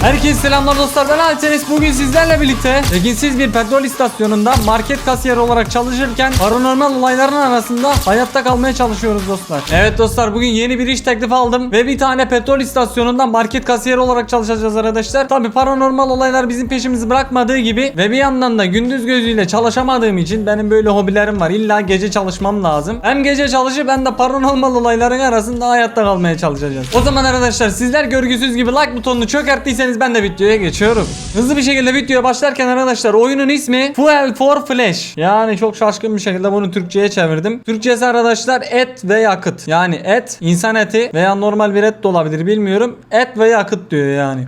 Herkese selamlar dostlar ben Altenis bugün sizlerle birlikte tekinsiz bir petrol istasyonunda market kasiyeri olarak çalışırken paranormal olayların arasında hayatta kalmaya çalışıyoruz dostlar. Evet dostlar bugün yeni bir iş teklifi aldım ve bir tane petrol istasyonunda market kasiyeri olarak çalışacağız arkadaşlar. Tabi paranormal olaylar bizim peşimizi bırakmadığı gibi ve bir yandan da gündüz gözüyle çalışamadığım için benim böyle hobilerim var. İlla gece çalışmam lazım. Hem gece çalışıp hem de paranormal olayların arasında hayatta kalmaya çalışacağız. O zaman arkadaşlar sizler görgüsüz gibi like butonunu çökerttiyseniz ben de videoya geçiyorum. Hızlı bir şekilde videoya başlarken arkadaşlar oyunun ismi Fuel for Flash. Yani çok şaşkın bir şekilde bunu Türkçe'ye çevirdim. Türkçesi arkadaşlar et ve yakıt. Yani et, insan eti veya normal bir et de olabilir bilmiyorum. Et ve yakıt diyor yani.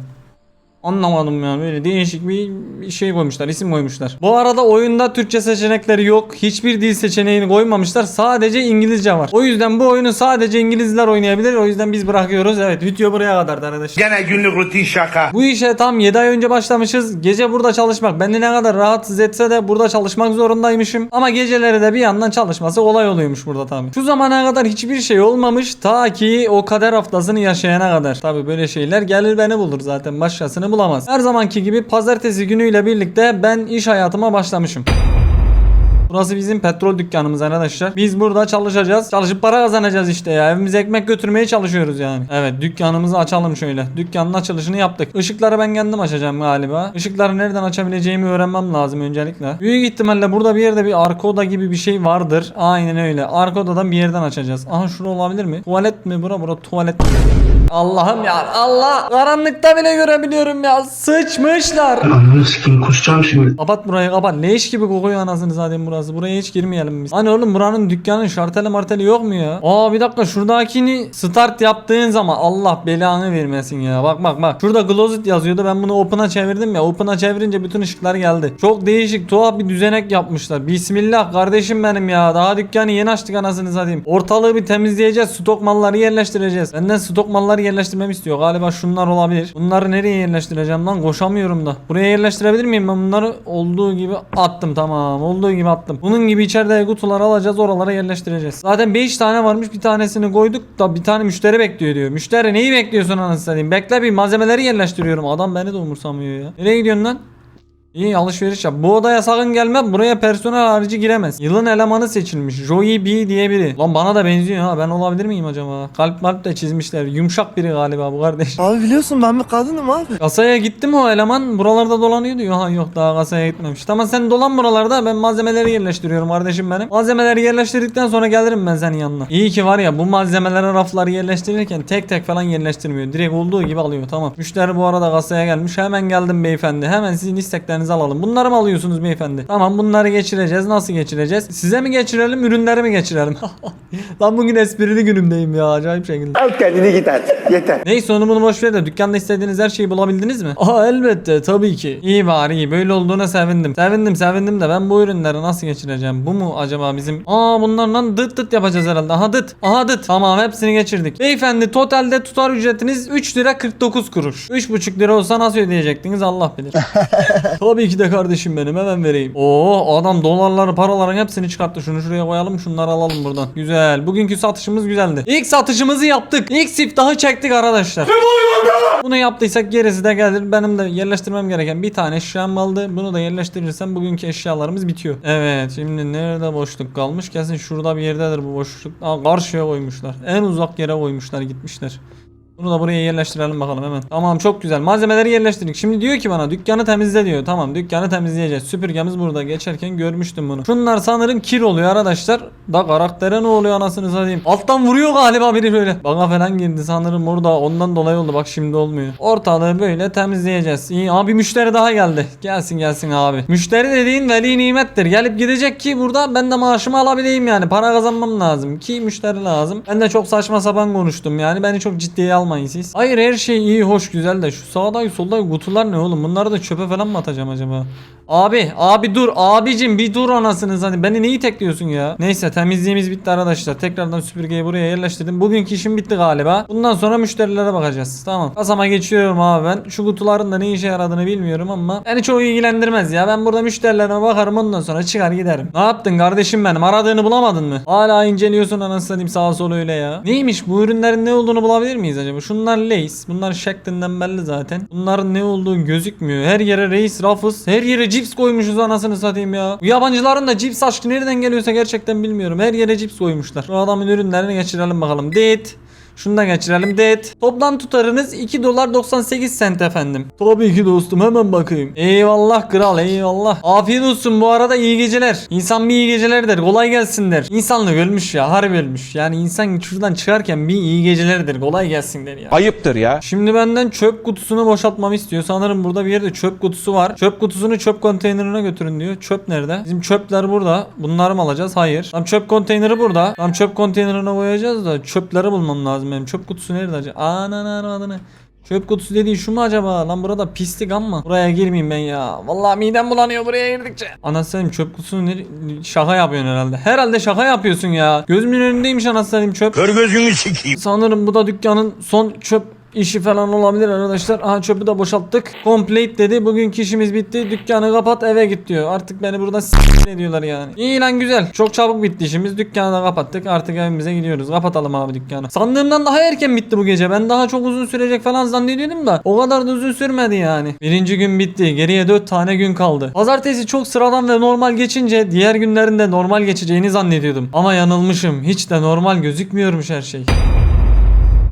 Anlamadım yani böyle değişik bir şey koymuşlar isim koymuşlar. Bu arada oyunda Türkçe seçenekleri yok. Hiçbir dil seçeneğini koymamışlar. Sadece İngilizce var. O yüzden bu oyunu sadece İngilizler oynayabilir. O yüzden biz bırakıyoruz. Evet video buraya kadardı arkadaşlar. Gene günlük rutin şaka. Bu işe tam 7 ay önce başlamışız. Gece burada çalışmak beni ne kadar rahatsız etse de burada çalışmak zorundaymışım. Ama geceleri de bir yandan çalışması kolay oluyormuş burada tabii. Şu zamana kadar hiçbir şey olmamış ta ki o kader haftasını yaşayana kadar. Tabii böyle şeyler gelir beni bulur zaten başkasını bulamaz. Her zamanki gibi pazartesi günüyle birlikte ben iş hayatıma başlamışım. Burası bizim petrol dükkanımız arkadaşlar. Biz burada çalışacağız. Çalışıp para kazanacağız işte ya. Evimize ekmek götürmeye çalışıyoruz yani. Evet dükkanımızı açalım şöyle. Dükkanın açılışını yaptık. Işıkları ben kendim açacağım galiba. Işıkları nereden açabileceğimi öğrenmem lazım öncelikle. Büyük ihtimalle burada bir yerde bir arka oda gibi bir şey vardır. Aynen öyle. Arka odadan bir yerden açacağız. Aha şura olabilir mi? Tuvalet mi bura? Bura tuvalet. Allah'ım ya Allah karanlıkta bile görebiliyorum ya sıçmışlar Ananı sikeyim kusacağım şimdi. Kapat burayı kapat. Leş gibi kokuyor anasını zaten burası. Buraya hiç girmeyelim biz. Hani oğlum buranın dükkanın şarteli marteli yok mu ya? Aa bir dakika şuradakini start yaptığın zaman Allah belanı vermesin ya. Bak bak bak. Şurada closet yazıyordu. Ben bunu open'a çevirdim ya. Open'a çevirince bütün ışıklar geldi. Çok değişik tuhaf bir düzenek yapmışlar. Bismillah kardeşim benim ya. Daha dükkanı yeni açtık anasını satayım. Ortalığı bir temizleyeceğiz. Stok malları yerleştireceğiz. Benden stok malları yerleştirmemi istiyor. Galiba şunlar olabilir. Bunları nereye yerleştireceğim lan? Koşamıyorum da. Buraya yerleştirebilir miyim? Ben bunları olduğu gibi attım tamam. Olduğu gibi attım. Bunun gibi içeride kutular alacağız oralara yerleştireceğiz. Zaten 5 tane varmış. Bir tanesini koyduk da bir tane müşteri bekliyor diyor. Müşteri neyi bekliyorsun anasını satayım? Bekle bir malzemeleri yerleştiriyorum. Adam beni de umursamıyor ya. Nereye gidiyorsun lan? İyi alışveriş yap. Bu odaya sakın gelme. Buraya personel harici giremez. Yılın elemanı seçilmiş. Joey B diye biri. Lan bana da benziyor ha. Ben olabilir miyim acaba? Kalp malp de çizmişler. Yumuşak biri galiba bu kardeş. Abi biliyorsun ben bir kadınım abi. Kasaya gitti mi o eleman? Buralarda dolanıyor diyor. Ha yok daha kasaya gitmemiş. Tamam sen dolan buralarda. Ben malzemeleri yerleştiriyorum kardeşim benim. Malzemeleri yerleştirdikten sonra gelirim ben senin yanına. İyi ki var ya bu malzemelere rafları yerleştirirken tek tek falan yerleştirmiyor. Direkt olduğu gibi alıyor. Tamam. Müşteri bu arada kasaya gelmiş. Hemen geldim beyefendi. Hemen sizin isteklerinizi alalım. Bunları mı alıyorsunuz beyefendi? Tamam bunları geçireceğiz. Nasıl geçireceğiz? Size mi geçirelim ürünleri mi geçirelim? Lan bugün esprili günümdeyim ya. Acayip şekilde. Al kendini git hadi. Yeter. Neyse onu bunu boş ver de dükkanda istediğiniz her şeyi bulabildiniz mi? Aa elbette tabii ki. İyi bari iyi böyle olduğuna sevindim. Sevindim sevindim de ben bu ürünleri nasıl geçireceğim? Bu mu acaba bizim? Aa bunlarla dıt dıt yapacağız herhalde. Aha dıt. Aha dıt. Tamam hepsini geçirdik. Beyefendi totalde tutar ücretiniz 3 lira 49 kuruş. 3,5 lira olsa nasıl ödeyecektiniz Allah bilir. tabii ki de kardeşim benim hemen vereyim. Oo adam dolarları paraların hepsini çıkarttı. Şunu şuraya koyalım şunları alalım buradan. Güzel. Bugünkü satışımız güzeldi. İlk satışımızı yaptık. İlk siftahı çektik arkadaşlar. Bunu yaptıysak gerisi de gelir. Benim de yerleştirmem gereken bir tane eşyam kaldı. Bunu da yerleştirirsem bugünkü eşyalarımız bitiyor. Evet şimdi nerede boşluk kalmış? Kesin şurada bir yerdedir bu boşluk. Aa, karşıya koymuşlar. En uzak yere koymuşlar gitmişler. Bunu da buraya yerleştirelim bakalım hemen. Tamam çok güzel. Malzemeleri yerleştirdik. Şimdi diyor ki bana dükkanı temizle diyor. Tamam dükkanı temizleyeceğiz. Süpürgemiz burada. Geçerken görmüştüm bunu. Şunlar sanırım kir oluyor arkadaşlar. Da karaktere ne oluyor anasını satayım. Alttan vuruyor galiba biri böyle. Bana falan girdi sanırım orada. Ondan dolayı oldu. Bak şimdi olmuyor. Ortalığı böyle temizleyeceğiz. İyi abi müşteri daha geldi. Gelsin gelsin abi. Müşteri dediğin veli nimettir. Gelip gidecek ki burada ben de maaşımı alabileyim yani. Para kazanmam lazım. Ki müşteri lazım. Ben de çok saçma sapan konuştum yani. Beni çok ciddiye almayın siz. Hayır her şey iyi hoş güzel de şu sağdaki soldaki kutular ne oğlum? Bunları da çöpe falan mı atacağım acaba? Abi abi dur abicim bir dur anasını zaten beni neyi tekliyorsun ya? Neyse temizliğimiz bitti arkadaşlar. Tekrardan süpürgeyi buraya yerleştirdim. Bugünkü işim bitti galiba. Bundan sonra müşterilere bakacağız. Tamam. Kasama geçiyorum abi ben. Şu kutuların da ne işe yaradığını bilmiyorum ama Beni çok ilgilendirmez ya. Ben burada müşterilerime bakarım ondan sonra çıkar giderim. Ne yaptın kardeşim benim? Aradığını bulamadın mı? Hala inceliyorsun anasını satayım sağa sola öyle ya. Neymiş bu? Ürünlerin ne olduğunu bulabilir miyiz acaba? Şunlar Lays. Bunlar şeklinden belli zaten. Bunların ne olduğu gözükmüyor. Her yere Reis Ruffles. Her yere cips koymuşuz anasını satayım ya. Bu yabancıların da cips aşkı nereden geliyorsa gerçekten bilmiyorum. Her yere cips koymuşlar. Şu adamın ürünlerini geçirelim bakalım. Date. Şunu da geçirelim. Det. Toplam tutarınız 2 dolar 98 sent efendim. Tabii ki dostum hemen bakayım. Eyvallah kral eyvallah. Afiyet olsun bu arada iyi geceler. İnsan bir iyi geceler der. Kolay gelsin der. İnsanlık ölmüş ya harbi ölmüş. Yani insan şuradan çıkarken bir iyi geceler der. Kolay gelsin der ya. Ayıptır ya. Şimdi benden çöp kutusunu boşaltmamı istiyor. Sanırım burada bir yerde çöp kutusu var. Çöp kutusunu çöp konteynerine götürün diyor. Çöp nerede? Bizim çöpler burada. Bunları mı alacağız? Hayır. Tam çöp konteyneri burada. Tam çöp konteynerine koyacağız da çöpleri bulmam lazım benim. Çöp kutusu nerede acaba? Ananı adını. Çöp kutusu dediğin şu mu acaba? Lan burada pislik ama. Buraya girmeyeyim ben ya. Vallahi midem bulanıyor buraya girdikçe. Anasını çöp kutusunu ne... şaka yapıyorsun herhalde. Herhalde şaka yapıyorsun ya. Gözümün önündeymiş anasını çöp. Kör gözünü sikeyim. Sanırım bu da dükkanın son çöp işi falan olabilir arkadaşlar. Aha çöpü de boşalttık. Complete dedi. Bugünkü işimiz bitti. Dükkanı kapat eve git diyor. Artık beni burada s*** ediyorlar yani. İyi lan güzel. Çok çabuk bitti işimiz. Dükkanı da kapattık. Artık evimize gidiyoruz. Kapatalım abi dükkanı. Sandığımdan daha erken bitti bu gece. Ben daha çok uzun sürecek falan zannediyordum da. O kadar da uzun sürmedi yani. Birinci gün bitti. Geriye 4 tane gün kaldı. Pazartesi çok sıradan ve normal geçince diğer günlerin de normal geçeceğini zannediyordum. Ama yanılmışım. Hiç de normal gözükmüyormuş her şey.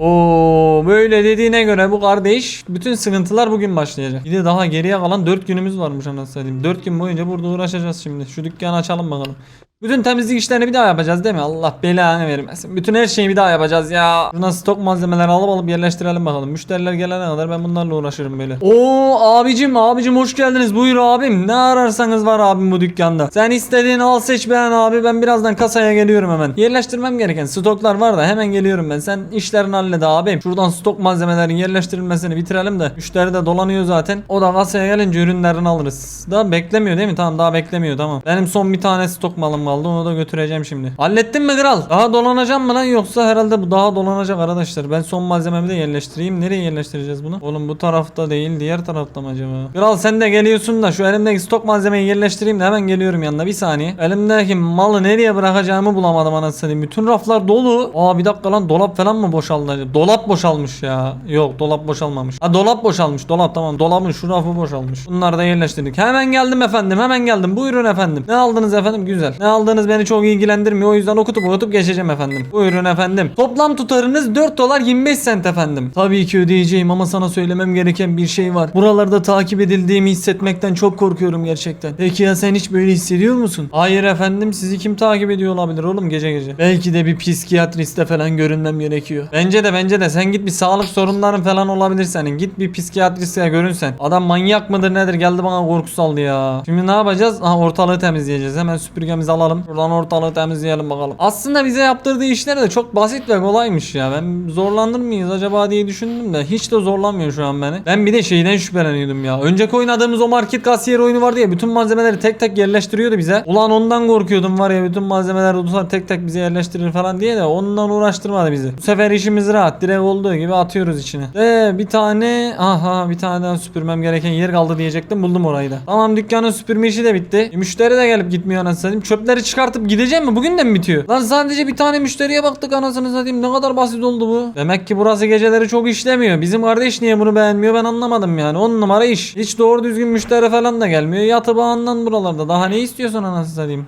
Oo böyle dediğine göre bu kardeş bütün sıkıntılar bugün başlayacak. Bir de daha geriye kalan 4 günümüz varmış anasını satayım. 4 gün boyunca burada uğraşacağız şimdi. Şu dükkanı açalım bakalım. Bütün temizlik işlerini bir daha yapacağız değil mi? Allah belanı vermesin. Bütün her şeyi bir daha yapacağız ya. Şuna stok malzemeler alıp alıp yerleştirelim bakalım. Müşteriler gelene kadar ben bunlarla uğraşırım böyle. Oo abicim abicim hoş geldiniz. Buyur abim. Ne ararsanız var abim bu dükkanda. Sen istediğin al seç beğen abi. Ben birazdan kasaya geliyorum hemen. Yerleştirmem gereken stoklar var da hemen geliyorum ben. Sen işlerini hallet abim. Şuradan stok malzemelerin yerleştirilmesini bitirelim de. Müşteri de dolanıyor zaten. O da kasaya gelince ürünlerini alırız. Daha beklemiyor değil mi? Tamam daha beklemiyor tamam. Benim son bir tane stok malım kaldı. Onu da götüreceğim şimdi. Hallettin mi kral? Daha dolanacağım mı lan yoksa herhalde bu daha dolanacak arkadaşlar. Ben son malzememi de yerleştireyim. Nereye yerleştireceğiz bunu? Oğlum bu tarafta değil diğer tarafta mı acaba? Kral sen de geliyorsun da şu elimdeki stok malzemeyi yerleştireyim de hemen geliyorum yanına bir saniye. Elimdeki malı nereye bırakacağımı bulamadım anasını. Bütün raflar dolu. Aa bir dakika lan dolap falan mı boşaldı? Dolap boşalmış ya. Yok dolap boşalmamış. Ha dolap boşalmış. Dolap tamam. Dolabın şu rafı boşalmış. Bunları da yerleştirdik. Hemen geldim efendim. Hemen geldim. Buyurun efendim. Ne aldınız efendim? Güzel. Ne aldığınız beni çok ilgilendirmiyor. O yüzden okutup okutup geçeceğim efendim. Buyurun efendim. Toplam tutarınız 4 dolar 25 sent efendim. Tabii ki ödeyeceğim ama sana söylemem gereken bir şey var. Buralarda takip edildiğimi hissetmekten çok korkuyorum gerçekten. Peki ya sen hiç böyle hissediyor musun? Hayır efendim. Sizi kim takip ediyor olabilir oğlum gece gece? Belki de bir psikiyatriste falan görünmem gerekiyor. Bence de bence de sen git bir sağlık sorunların falan olabilir senin. Git bir psikiyatriste görünsen. Adam manyak mıdır nedir geldi bana korku saldı ya. Şimdi ne yapacağız? Aha ortalığı temizleyeceğiz. Hemen süpürgemizi alalım. Buradan ortalığı temizleyelim bakalım. Aslında bize yaptırdığı işler de çok basit ve kolaymış ya. Ben zorlanır mıyız acaba diye düşündüm de hiç de zorlanmıyor şu an beni. Ben bir de şeyden şüpheleniyordum ya. Önceki oynadığımız o market kasiyer oyunu vardı ya bütün malzemeleri tek tek yerleştiriyordu bize. Ulan ondan korkuyordum var ya bütün malzemeleri tutar tek tek bize yerleştirir falan diye de ondan uğraştırmadı bizi. Bu sefer işimiz rahat. Direkt olduğu gibi atıyoruz içine. Ve bir tane aha bir tane daha süpürmem gereken yer kaldı diyecektim. Buldum orayı da. Tamam dükkanın süpürme işi de bitti. E, müşteri de gelip gitmiyor anasını satayım. Çöpleri çıkartıp gideceğim mi? Bugün de mi bitiyor? Lan sadece bir tane müşteriye baktık anasını satayım. Ne kadar basit oldu bu. Demek ki burası geceleri çok işlemiyor. Bizim kardeş niye bunu beğenmiyor ben anlamadım yani. 10 numara iş. Hiç doğru düzgün müşteri falan da gelmiyor. Yatı bağından buralarda. Daha ne istiyorsun anasını satayım?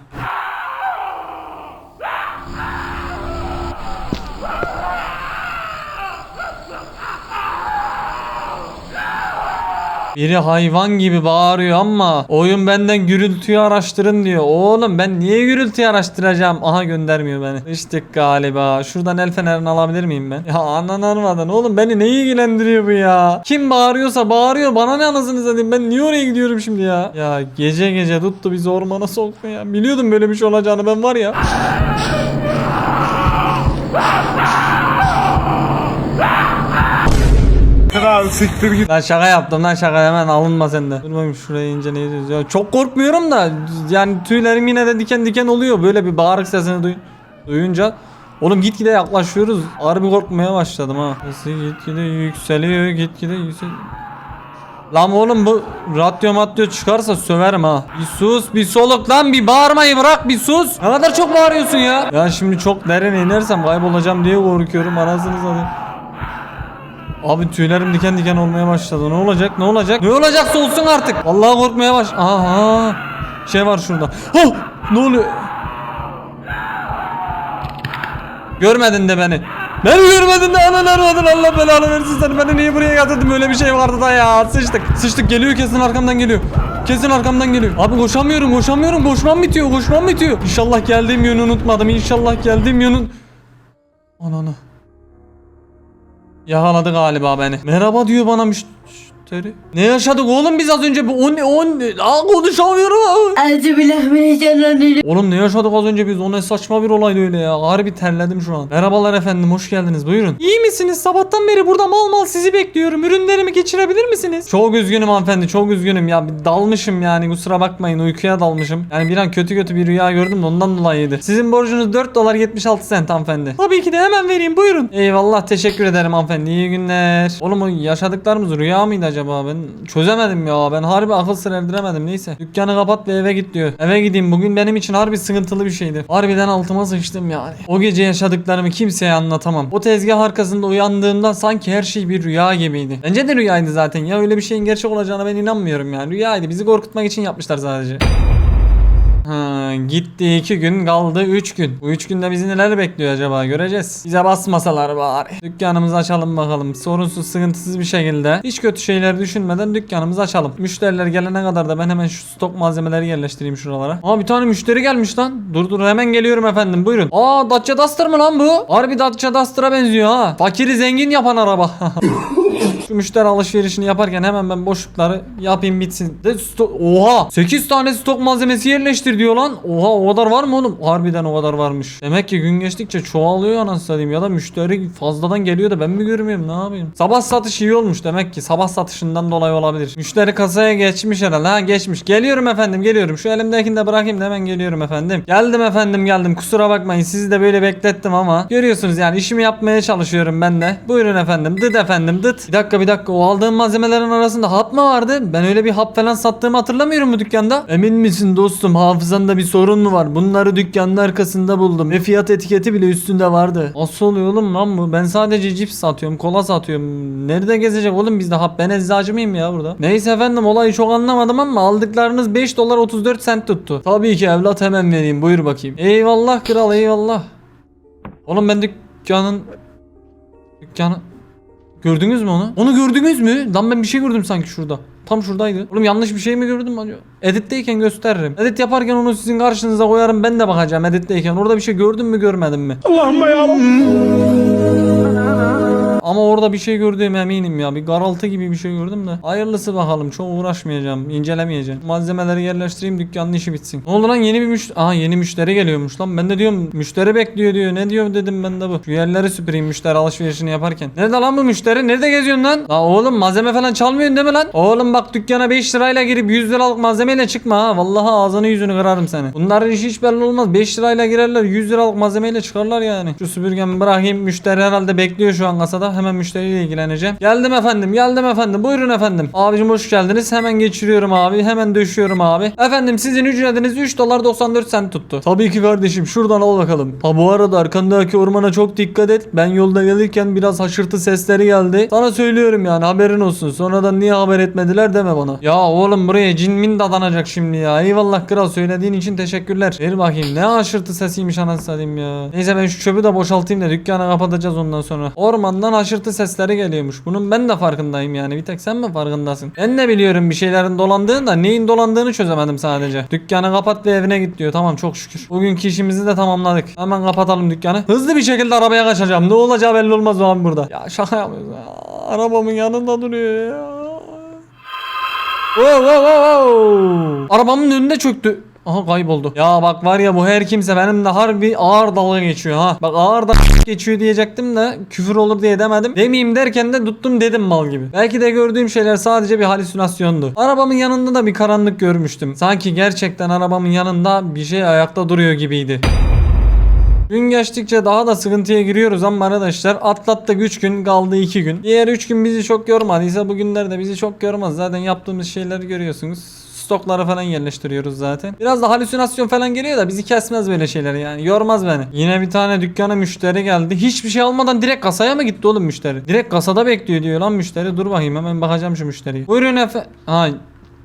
Biri hayvan gibi bağırıyor ama oyun benden gürültüyü araştırın diyor. Oğlum ben niye gürültüyü araştıracağım? Aha göndermiyor beni. İştik galiba. Şuradan el fenerini alabilir miyim ben? Ya anan armadan oğlum beni ne ilgilendiriyor bu ya? Kim bağırıyorsa bağırıyor. Bana ne anasını satayım? Ben niye oraya gidiyorum şimdi ya? Ya gece gece tuttu bizi ormana soktu ya. Biliyordum böyle bir şey olacağını ben var ya. Kral siktir git. Lan şaka yaptım lan şaka hemen alınma sen de. Dur bakayım şuraya ince ne diyoruz ya. Çok korkmuyorum da yani tüylerim yine de diken diken oluyor. Böyle bir bağırık sesini duy duyunca. Oğlum gitgide yaklaşıyoruz. Harbi korkmaya başladım ha. Sesi gitgide yükseliyor gitgide yükseliyor. Lan oğlum bu radyo madyo çıkarsa söverim ha. Bir sus bir soluk lan bir bağırmayı bırak bir sus. Ne kadar çok bağırıyorsun ya. Ya şimdi çok derine inersem kaybolacağım diye korkuyorum anasını satayım. Abi tüylerim diken diken olmaya başladı. Ne olacak? Ne olacak? Ne olacaksa olsun artık. Vallahi korkmaya baş. Aha. Şey var şurada. Oh! Ne oluyor? Görmedin de beni. Beni görmedin de anan armadın Allah belanı versin seni. Beni niye buraya getirdin? Öyle bir şey vardı da ya. Sıçtık. Sıçtık geliyor kesin arkamdan geliyor. Kesin arkamdan geliyor. Abi koşamıyorum koşamıyorum. Koşmam bitiyor koşmam bitiyor. İnşallah geldiğim yönü unutmadım. İnşallah geldiğim yönü... Ananı. Yakaladı galiba beni. Merhaba diyor bana müş- müşteri. Ne yaşadık oğlum biz az önce? Bu on on Aa konuşamıyorum. Euzubillahimineşşeytanirracim. Oğlum ne yaşadık az önce biz? O ne saçma bir olaydı öyle ya. Harbi terledim şu an. Merhabalar efendim hoş geldiniz buyurun. İyi misiniz? Sabahtan beri burada mal mal sizi bekliyorum. Ürünlerimi geçirebilir misiniz? Çok üzgünüm hanımefendi çok üzgünüm ya. Bir dalmışım yani kusura bakmayın uykuya dalmışım. Yani bir an kötü kötü bir rüya gördüm de ondan dolayıydı. Sizin borcunuz 4 dolar 76 sent hanımefendi. Tabii ki de hemen vereyim buyurun. Eyvallah teşekkür ederim hanımefendi iyi günler. Oğlum o yaşadıklarımız rüya mıydı acaba? Ben çözemedim ya. Ben harbi akıl sır erdiremedim neyse. Dükkanı kapat ve eve git diyor. Eve gideyim bugün benim için harbi sıkıntılı bir şeydi. Harbiden altıma sıçtım yani. O gece yaşadıklarımı kimseye anlatamam. O tezgah arkasında uyandığımda sanki her şey bir rüya gibiydi. Bence de rüyaydı zaten ya öyle bir şeyin gerçek olacağına ben inanmıyorum yani. Rüyaydı bizi korkutmak için yapmışlar sadece. Ha, gitti 2 gün kaldı 3 gün. Bu 3 günde bizi neler bekliyor acaba göreceğiz. Bize basmasalar bari. Dükkanımızı açalım bakalım. Sorunsuz sıkıntısız bir şekilde. Hiç kötü şeyler düşünmeden dükkanımızı açalım. Müşteriler gelene kadar da ben hemen şu stok malzemeleri yerleştireyim şuralara. Aa bir tane müşteri gelmiş lan. Dur dur hemen geliyorum efendim buyurun. Aa Dacia Duster mı lan bu? Harbi Dacia Duster'a benziyor ha. Fakiri zengin yapan araba. Şu müşteri alışverişini yaparken hemen ben boşlukları yapayım bitsin. De Oha! 8 tane stok malzemesi yerleştir diyor lan. Oha o kadar var mı oğlum? Harbiden o kadar varmış. Demek ki gün geçtikçe çoğalıyor anasını satayım ya da müşteri fazladan geliyor da ben mi görmüyorum ne yapayım? Sabah satış iyi olmuş demek ki. Sabah satışından dolayı olabilir. Müşteri kasaya geçmiş herhalde. Ha geçmiş. Geliyorum efendim geliyorum. Şu elimdekini de bırakayım da hemen geliyorum efendim. Geldim efendim geldim. Kusura bakmayın sizi de böyle beklettim ama. Görüyorsunuz yani işimi yapmaya çalışıyorum ben de. Buyurun efendim. Dıt efendim dıt. Bir dakika bir dakika. O aldığım malzemelerin arasında hap mı vardı? Ben öyle bir hap falan sattığımı hatırlamıyorum bu dükkanda. Emin misin dostum? Hafızanda bir sorun mu var? Bunları dükkanın arkasında buldum. Ve fiyat etiketi bile üstünde vardı. Nasıl oluyor oğlum lan bu? Ben sadece cips satıyorum. Kola satıyorum. Nerede gezecek oğlum bizde hap? Ben eczacı mıyım ya burada? Neyse efendim olayı çok anlamadım ama aldıklarınız 5 dolar 34 sent tuttu. Tabii ki evlat hemen vereyim. Buyur bakayım. Eyvallah kral eyvallah. Oğlum ben dükkanın... Dükkanı... Gördünüz mü onu? Onu gördünüz mü? Lan ben bir şey gördüm sanki şurada. Tam şuradaydı. Oğlum yanlış bir şey mi gördüm acaba? Editteyken gösteririm. Edit yaparken onu sizin karşınıza koyarım. Ben de bakacağım editteyken. Orada bir şey gördüm mü görmedim mi? Ama orada bir şey gördüğüm eminim ya. Bir garaltı gibi bir şey gördüm de. Hayırlısı bakalım. Çok uğraşmayacağım. incelemeyeceğim. Malzemeleri yerleştireyim dükkanın işi bitsin. Ne oldu lan yeni bir müşteri. Aha yeni müşteri geliyormuş lan. Ben de diyorum müşteri bekliyor diyor. Ne diyor dedim ben de bu. Şu yerleri süpüreyim müşteri alışverişini yaparken. Nerede lan bu müşteri? Nerede geziyorsun lan? La oğlum malzeme falan çalmıyorsun değil mi lan? Oğlum bak dükkana 5 lirayla girip 100 liralık malzemeyle çıkma ha. Vallahi ağzını yüzünü kırarım seni. Bunların işi hiç belli olmaz. 5 lirayla girerler 100 liralık malzemeyle çıkarlar yani. Şu süpürgemi bırakayım. Müşteri herhalde bekliyor şu an kasada. Hemen müşteriyle ilgileneceğim. Geldim efendim. Geldim efendim. Buyurun efendim. Abicim hoş geldiniz. Hemen geçiriyorum abi. Hemen döşüyorum abi. Efendim sizin ücretiniz 3 dolar 94 sent tuttu. Tabii ki kardeşim. Şuradan al bakalım. Ha bu arada arkandaki ormana çok dikkat et. Ben yolda gelirken biraz haşırtı sesleri geldi. Sana söylüyorum yani haberin olsun. Sonradan niye haber etmediler deme bana. Ya oğlum buraya cin min dadanacak şimdi ya. Eyvallah kral söylediğin için teşekkürler. Ver bakayım ne haşırtı sesiymiş anasını satayım ya. Neyse ben şu çöpü de boşaltayım da dükkanı kapatacağız ondan sonra. Ormandan haşırtı sesleri geliyormuş. Bunun ben de farkındayım yani. Bir tek sen mi farkındasın? Ben de biliyorum bir şeylerin dolandığını da neyin dolandığını çözemedim sadece. Dükkanı kapat ve evine git diyor. Tamam çok şükür. Bugünkü işimizi de tamamladık. Hemen kapatalım dükkanı. Hızlı bir şekilde arabaya kaçacağım. Ne olacağı belli olmaz o an burada. Ya şaka yapıyoruz ya. Arabamın yanında duruyor ya. Wow, wow, wow. Arabamın önünde çöktü. Aha kayboldu. Ya bak var ya bu her kimse benim de harbi ağır dalga geçiyor ha. Bak ağır dalga geçiyor diyecektim de küfür olur diye demedim. Demeyeyim derken de tuttum dedim mal gibi. Belki de gördüğüm şeyler sadece bir halüsinasyondu. Arabamın yanında da bir karanlık görmüştüm. Sanki gerçekten arabamın yanında bir şey ayakta duruyor gibiydi. Gün geçtikçe daha da sıkıntıya giriyoruz ama arkadaşlar atlattık 3 gün kaldı 2 gün. Diğer 3 gün bizi çok yormadıysa bugünler de bizi çok yormaz. Zaten yaptığımız şeyleri görüyorsunuz. Stokları falan yerleştiriyoruz zaten. Biraz da halüsinasyon falan geliyor da bizi kesmez böyle şeyler yani. Yormaz beni. Yine bir tane dükkana müşteri geldi. Hiçbir şey almadan direkt kasaya mı gitti oğlum müşteri? Direkt kasada bekliyor diyor lan müşteri. Dur bakayım hemen bakacağım şu müşteriye. Buyurun efe... Ha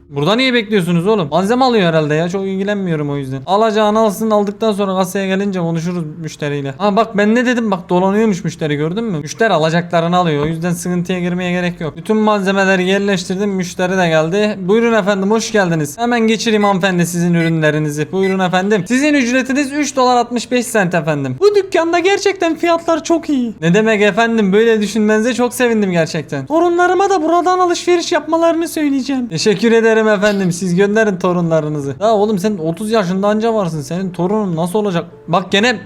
Burada niye bekliyorsunuz oğlum? Malzeme alıyor herhalde ya. Çok ilgilenmiyorum o yüzden. Alacağını alsın aldıktan sonra kasaya gelince konuşuruz müşteriyle. Ha bak ben ne dedim bak dolanıyormuş müşteri gördün mü? Müşteri alacaklarını alıyor. O yüzden sıkıntıya girmeye gerek yok. Bütün malzemeleri yerleştirdim. Müşteri de geldi. Buyurun efendim hoş geldiniz. Hemen geçireyim hanımefendi sizin ürünlerinizi. Buyurun efendim. Sizin ücretiniz 3 dolar 65 sent efendim. Bu dükkanda gerçekten fiyatlar çok iyi. Ne demek efendim böyle düşünmenize çok sevindim gerçekten. Torunlarıma da buradan alışveriş yapmalarını söyleyeceğim. Teşekkür ederim efendim. Siz gönderin torunlarınızı. Ya oğlum sen 30 yaşında anca varsın. Senin torunun nasıl olacak? Bak gene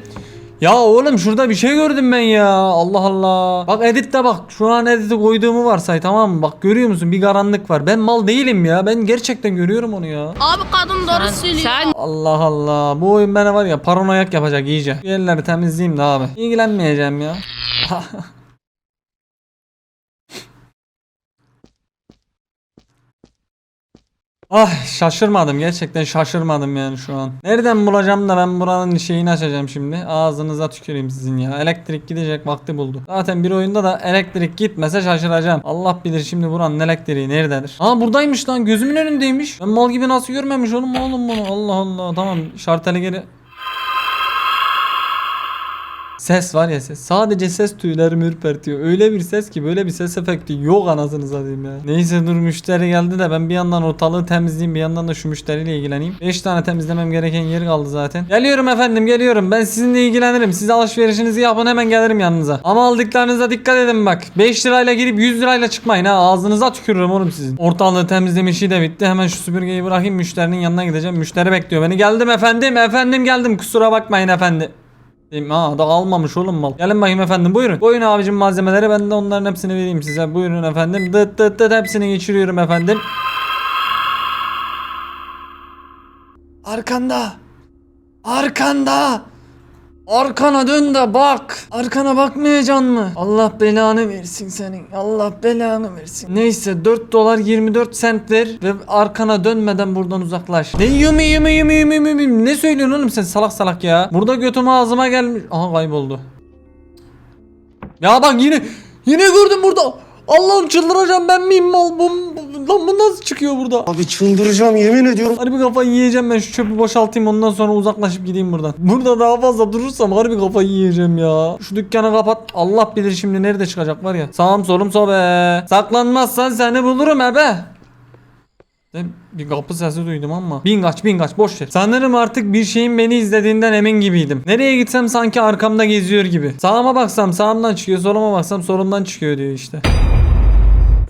ya oğlum şurada bir şey gördüm ben ya. Allah Allah. Bak editte bak. Şu an editi koyduğumu varsay tamam mı? Bak görüyor musun? Bir karanlık var. Ben mal değilim ya. Ben gerçekten görüyorum onu ya. Abi kadın doğru söylüyor. Sen Allah Allah. Bu oyun beni var ya paranoyak yapacak iyice. Yerleri temizleyeyim de abi. İlgilenmeyeceğim ya. Ah şaşırmadım gerçekten şaşırmadım yani şu an. Nereden bulacağım da ben buranın şeyini açacağım şimdi. Ağzınıza tüküreyim sizin ya. Elektrik gidecek vakti buldu. Zaten bir oyunda da elektrik gitmese şaşıracağım. Allah bilir şimdi buranın elektriği nerededir. Aa buradaymış lan gözümün önündeymiş. Ben mal gibi nasıl görmemiş oğlum oğlum bunu. Allah Allah tamam şarteli geri. Ses var ya ses. Sadece ses tüylerimi ürpertiyor. Öyle bir ses ki böyle bir ses efekti yok anasını satayım ya. Neyse dur müşteri geldi de ben bir yandan ortalığı temizleyeyim bir yandan da şu müşteriyle ilgileneyim. 5 tane temizlemem gereken yer kaldı zaten. Geliyorum efendim geliyorum. Ben sizinle ilgilenirim. Siz alışverişinizi yapın hemen gelirim yanınıza. Ama aldıklarınıza dikkat edin bak. 5 lirayla girip 100 lirayla çıkmayın ha. Ağzınıza tükürürüm oğlum sizin. Ortalığı temizleme işi de bitti. Hemen şu süpürgeyi bırakayım müşterinin yanına gideceğim. Müşteri bekliyor beni. Geldim efendim. Efendim geldim. Kusura bakmayın efendi. Ha da almamış oğlum mal. Gelin bakayım efendim buyurun. Buyurun abicim malzemeleri ben de onların hepsini vereyim size. Buyurun efendim. Dıt dıt dıt hepsini geçiriyorum efendim. Arkanda. Arkanda. Arkana dön de bak. Arkana bakmayacaksın mı? Allah belanı versin senin. Allah belanı versin. Neyse 4 dolar 24 centler ve arkana dönmeden buradan uzaklaş. Ne yumi yumi yumi yumi yumi. Ne söylüyorsun oğlum sen salak salak ya. Burada götüm ağzıma gelmiş. Aha kayboldu. Ya bak yine yine gördüm burada. Allah'ım çıldıracağım ben miyim mal bu, bu- lan bu nasıl çıkıyor burada? Abi çıldıracağım yemin ediyorum. Harbi kafayı yiyeceğim ben şu çöpü boşaltayım ondan sonra uzaklaşıp gideyim buradan. Burada daha fazla durursam harbi kafayı yiyeceğim ya. Şu dükkanı kapat. Allah bilir şimdi nerede çıkacak var ya. Sağım solum sobe. Saklanmazsan seni bulurum ebe. Bir kapı sesi duydum ama. Bin kaç bin kaç boş ver. Sanırım artık bir şeyin beni izlediğinden emin gibiydim. Nereye gitsem sanki arkamda geziyor gibi. Sağıma baksam sağımdan çıkıyor soluma baksam solumdan çıkıyor diyor işte.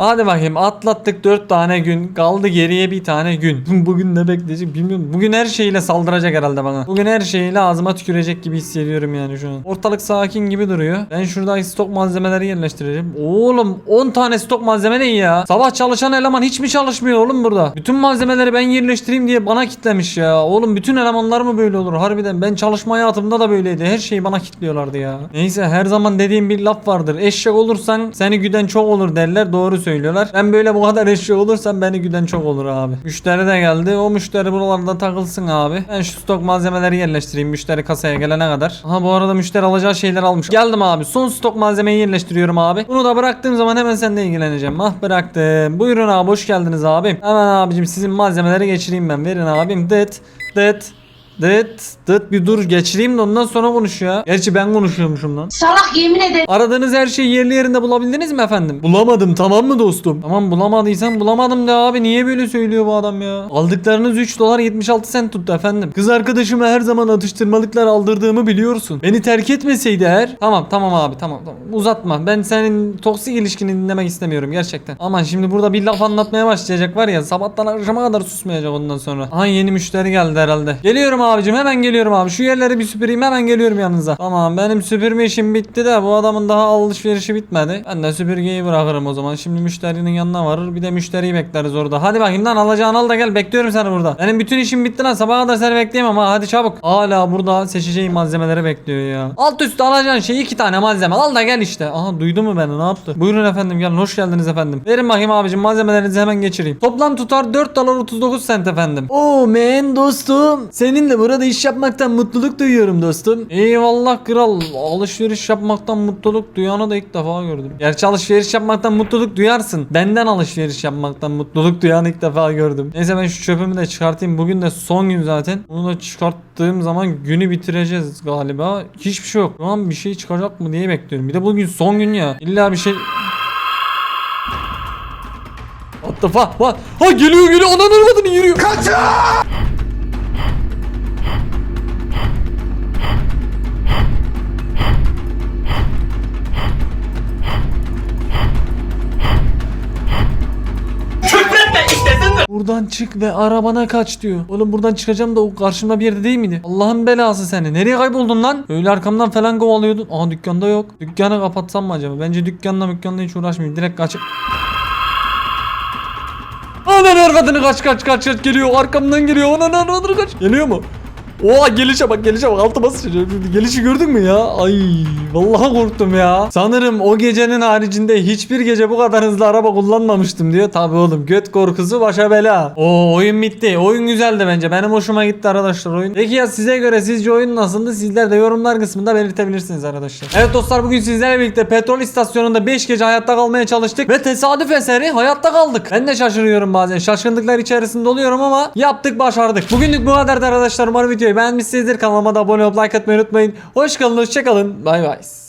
Hadi bakayım atlattık 4 tane gün kaldı geriye bir tane gün. Bugün ne bekleyecek bilmiyorum. Bugün her şeyle saldıracak herhalde bana. Bugün her şeyle ağzıma tükürecek gibi hissediyorum yani şu an. Ortalık sakin gibi duruyor. Ben şurada stok malzemeleri yerleştireceğim. Oğlum 10 tane stok malzeme ne ya? Sabah çalışan eleman hiç mi çalışmıyor oğlum burada? Bütün malzemeleri ben yerleştireyim diye bana kitlemiş ya. Oğlum bütün elemanlar mı böyle olur? Harbiden ben çalışma hayatımda da böyleydi. Her şeyi bana kitliyorlardı ya. Neyse her zaman dediğim bir laf vardır. Eşek olursan seni güden çok olur derler. Doğru söylüyorlar. Ben böyle bu kadar eşek olursam beni güden çok olur abi. Müşteri de geldi. O müşteri buralarda takılsın abi. Ben şu stok malzemeleri yerleştireyim müşteri kasaya gelene kadar. Aha bu arada müşteri alacağı şeyler almış. Geldim abi. Son stok malzemeyi yerleştiriyorum abi. Bunu da bıraktığım zaman hemen seninle ilgileneceğim. Ah bıraktım. Buyurun abi hoş geldiniz abim. Hemen abicim sizin malzemeleri geçireyim ben. Verin abim. Dıt dıt dıt dıt bir dur geçireyim de ondan sonra konuş ya. Gerçi ben konuşuyormuşum lan. Salak yemin ederim. Aradığınız her şeyi yerli yerinde bulabildiniz mi efendim? Bulamadım tamam mı dostum? Tamam bulamadıysan bulamadım de abi niye böyle söylüyor bu adam ya? Aldıklarınız 3 dolar 76 sent tuttu efendim. Kız arkadaşıma her zaman atıştırmalıklar aldırdığımı biliyorsun. Beni terk etmeseydi eğer. Tamam tamam abi tamam tamam uzatma. Ben senin toksik ilişkini dinlemek istemiyorum gerçekten. Aman şimdi burada bir laf anlatmaya başlayacak var ya sabahtan akşama kadar susmayacak ondan sonra. Aha yeni müşteri geldi herhalde. Geliyorum abicim hemen geliyorum abi. Şu yerleri bir süpüreyim hemen geliyorum yanınıza. Tamam benim süpürme işim bitti de bu adamın daha alışverişi bitmedi. Ben de süpürgeyi bırakırım o zaman. Şimdi müşterinin yanına varır. Bir de müşteriyi bekleriz orada. Hadi bakayım lan alacağını al da gel. Bekliyorum seni burada. Benim bütün işim bitti lan. Sabaha kadar seni bekleyemem ha. Hadi çabuk. Hala burada seçeceğim malzemeleri bekliyor ya. Alt üstü alacağın şey iki tane malzeme. Al da gel işte. Aha duydu mu beni ne yaptı? Buyurun efendim gel. Hoş geldiniz efendim. Verin bakayım abicim malzemelerinizi hemen geçireyim. Toplam tutar 4 dolar 39 sent efendim. Oo men dostum. Seninle burada iş yapmaktan mutluluk duyuyorum dostum. Eyvallah kral. Alışveriş yapmaktan mutluluk duyanı da ilk defa gördüm. Gerçi alışveriş yapmaktan mutluluk duyarsın. Benden alışveriş yapmaktan mutluluk duyanı ilk defa gördüm. Neyse ben şu çöpümü de çıkartayım. Bugün de son gün zaten. Bunu da çıkarttığım zaman günü bitireceğiz galiba. Hiçbir şey yok. An bir şey çıkacak mı diye bekliyorum. Bir de bugün son gün ya. İlla bir şey... What the fuck? What? Ha geliyor geliyor. Ananı arvadını yürüyor. Buradan çık ve arabana kaç diyor. Oğlum buradan çıkacağım da o karşımda bir yerde değil miydi? Allah'ın belası seni. Nereye kayboldun lan? Öyle arkamdan falan kovalıyordun. Aa dükkanda yok. Dükkanı kapatsam mı acaba? Bence dükkanla mükkanla hiç uğraşmayayım. Direkt kaçıp... Anan arkadını kaç kaç kaç kaç geliyor. Arkamdan geliyor. Anan arkadını kaç. Geliyor mu? Oha gelişe bak gelişe bak altıma sıçrıyor. Gelişi gördün mü ya? Ay vallahi korktum ya. Sanırım o gecenin haricinde hiçbir gece bu kadar hızlı araba kullanmamıştım diyor. Tabi oğlum göt korkusu başa bela. Oo oyun bitti. Oyun güzeldi bence. Benim hoşuma gitti arkadaşlar oyun. Peki ya size göre sizce oyun nasıldı? Sizler de yorumlar kısmında belirtebilirsiniz arkadaşlar. Evet dostlar bugün sizlerle birlikte petrol istasyonunda 5 gece hayatta kalmaya çalıştık ve tesadüf eseri hayatta kaldık. Ben de şaşırıyorum bazen. Şaşkınlıklar içerisinde oluyorum ama yaptık başardık. Bugünlük bu kadardı arkadaşlar. Umarım videoyu beğenmişsinizdir. Kanalıma da abone olup like atmayı unutmayın. Hoş kalın, hoşça kalın. Bay bay.